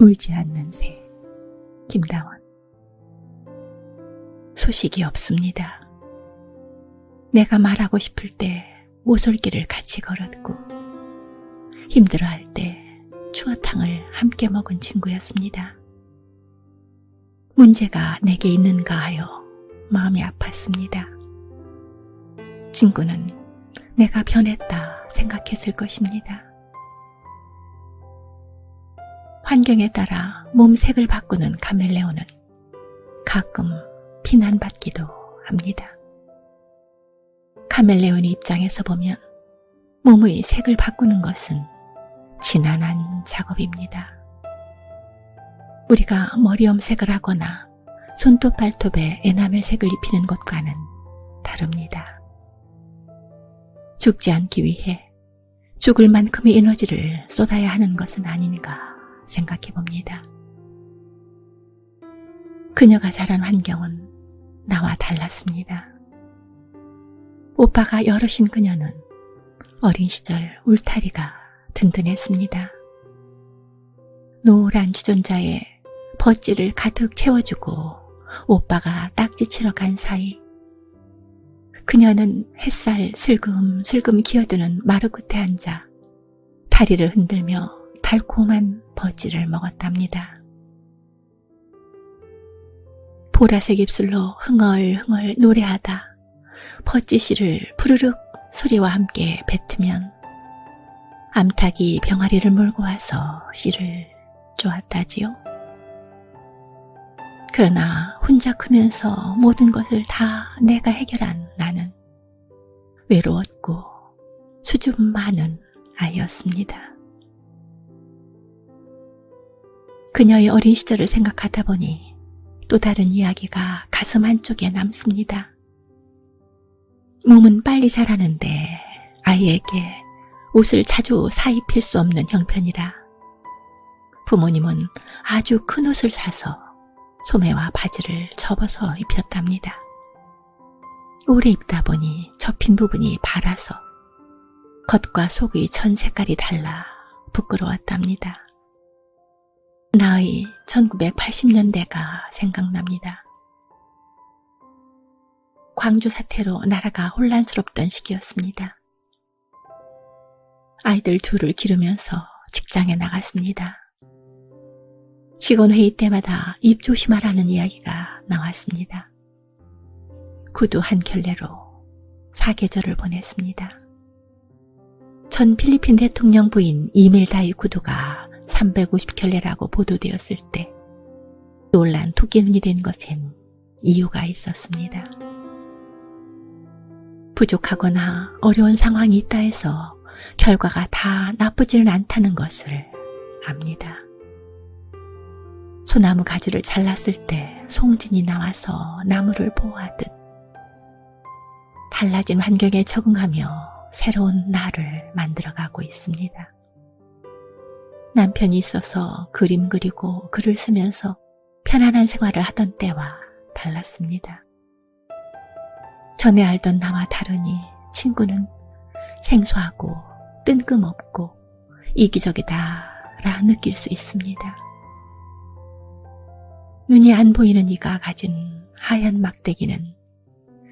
울지 않는 새 김다원 소식이 없습니다. 내가 말하고 싶을 때 모솔길을 같이 걸었고 힘들어할 때 추어탕을 함께 먹은 친구였습니다. 문제가 내게 있는가 하여 마음이 아팠습니다. 친구는 내가 변했다 생각했을 것입니다. 환경에 따라 몸색을 바꾸는 카멜레온은 가끔 비난받기도 합니다. 카멜레온 입장에서 보면 몸의 색을 바꾸는 것은 지난한 작업입니다. 우리가 머리 염색을 하거나 손톱 발톱에 에나멜 색을 입히는 것과는 다릅니다. 죽지 않기 위해 죽을 만큼의 에너지를 쏟아야 하는 것은 아닌가 생각해 봅니다. 그녀가 자란 환경은 나와 달랐습니다. 오빠가 여럿인 그녀는 어린 시절 울타리가 든든했습니다. 노란 주전자에 버찌를 가득 채워주고 오빠가 딱지 치러 간 사이 그녀는 햇살 슬금슬금 기어드는 마루 끝에 앉아 다리를 흔들며 달콤한 버찌를 먹었답니다. 보라색 입술로 흥얼흥얼 노래하다 버찌씨를 푸르륵 소리와 함께 뱉으면 암탉이 병아리를 몰고 와서 씨를 쪼았다지요. 그러나 혼자 크면서 모든 것을 다 내가 해결한 나는 외로웠고 수줍음 많은 아이였습니다. 그녀의 어린 시절을 생각하다 보니 또 다른 이야기가 가슴 한쪽에 남습니다. 몸은 빨리 자라는데 아이에게 옷을 자주 사입힐 수 없는 형편이라 부모님은 아주 큰 옷을 사서 소매와 바지를 접어서 입혔답니다. 오래 입다 보니 접힌 부분이 발아서 겉과 속의 천 색깔이 달라 부끄러웠답니다. 나의 1980년대가 생각납니다. 광주 사태로 나라가 혼란스럽던 시기였습니다. 아이들 둘을 기르면서 직장에 나갔습니다. 직원 회의 때마다 입 조심하라는 이야기가 나왔습니다. 구두 한 켤레로 사계절을 보냈습니다. 전 필리핀 대통령 부인 이밀다이 구두가 350켤레라고 보도되었을 때 놀란 토끼눈이 된 것엔 이유가 있었습니다. 부족하거나 어려운 상황이 있다 해서 결과가 다 나쁘지는 않다는 것을 압니다. 소나무 가지를 잘랐을 때 송진이 나와서 나무를 보호하듯 달라진 환경에 적응하며 새로운 나를 만들어가고 있습니다. 남편이 있어서 그림 그리고 글을 쓰면서 편안한 생활을 하던 때와 달랐습니다. 전에 알던 나와 다르니 친구는 생소하고 뜬금없고 이기적이다라 느낄 수 있습니다. 눈이 안 보이는 이가 가진 하얀 막대기는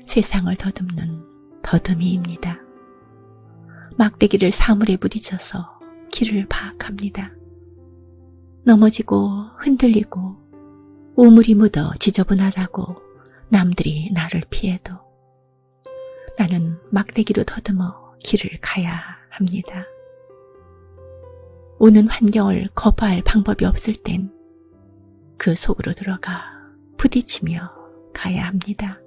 세상을 더듬는 더듬이입니다. 막대기를 사물에 부딪혀서 길을 파악합니다. 넘어지고 흔들리고 오물이 묻어 지저분하다고 남들이 나를 피해도 나는 막대기로 더듬어 길을 가야 합니다. 오는 환경을 거부할 방법이 없을 땐 그 속으로 들어가 부딪히며 가야 합니다.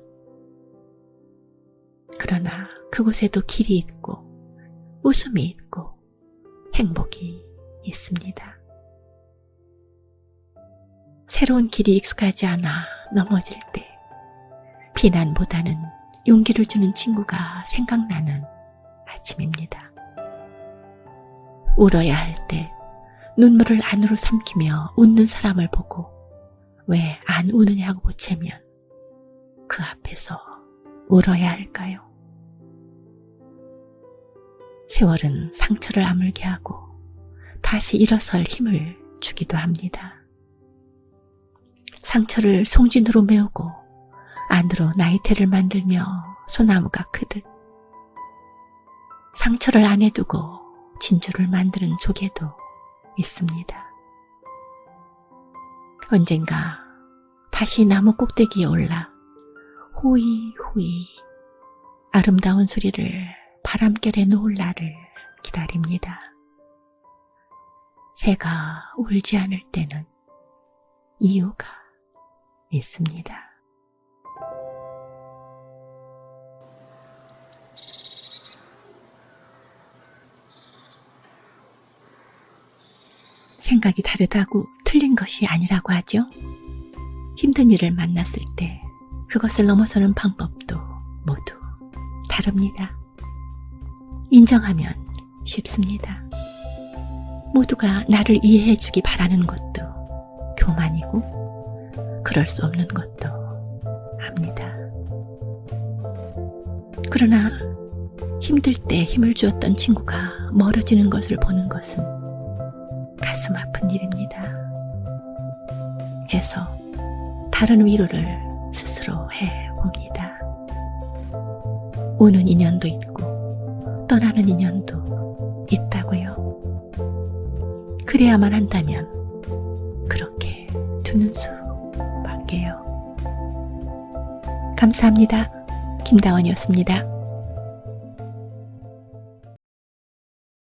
그러나 그곳에도 길이 있고 웃음이 있고 행복이 있습니다. 새로운 길이 익숙하지 않아 넘어질 때 비난보다는 용기를 주는 친구가 생각나는 아침입니다. 울어야 할 때 눈물을 안으로 삼키며 웃는 사람을 보고 왜 안 우느냐고 보채면 그 앞에서 울어야 할까요? 세월은 상처를 아물게 하고 다시 일어설 힘을 주기도 합니다. 상처를 송진으로 메우고 안으로 나이테를 만들며 소나무가 크듯 상처를 안에 두고 진주를 만드는 조개도 있습니다. 언젠가 다시 나무 꼭대기에 올라 호이 호이 아름다운 소리를 바람결에 놓을 날을 기다립니다. 새가 울지 않을 때는 이유가 있습니다. 생각이 다르다고 틀린 것이 아니라고 하죠. 힘든 일을 만났을 때 그것을 넘어서는 방법도 모두 다릅니다. 인정하면 쉽습니다. 모두가 나를 이해해 주기 바라는 것도 교만이고 그럴 수 없는 것도 압니다. 그러나 힘들 때 힘을 주었던 친구가 멀어지는 것을 보는 것은 가슴 아픈 일입니다. 해서 다른 위로를 스스로 해 봅니다. 오는 인연도 있고 떠나는 인연도 있다고요. 그래야만 한다면 그렇게 두는 수 밖에요. 감사합니다. 김다원이었습니다.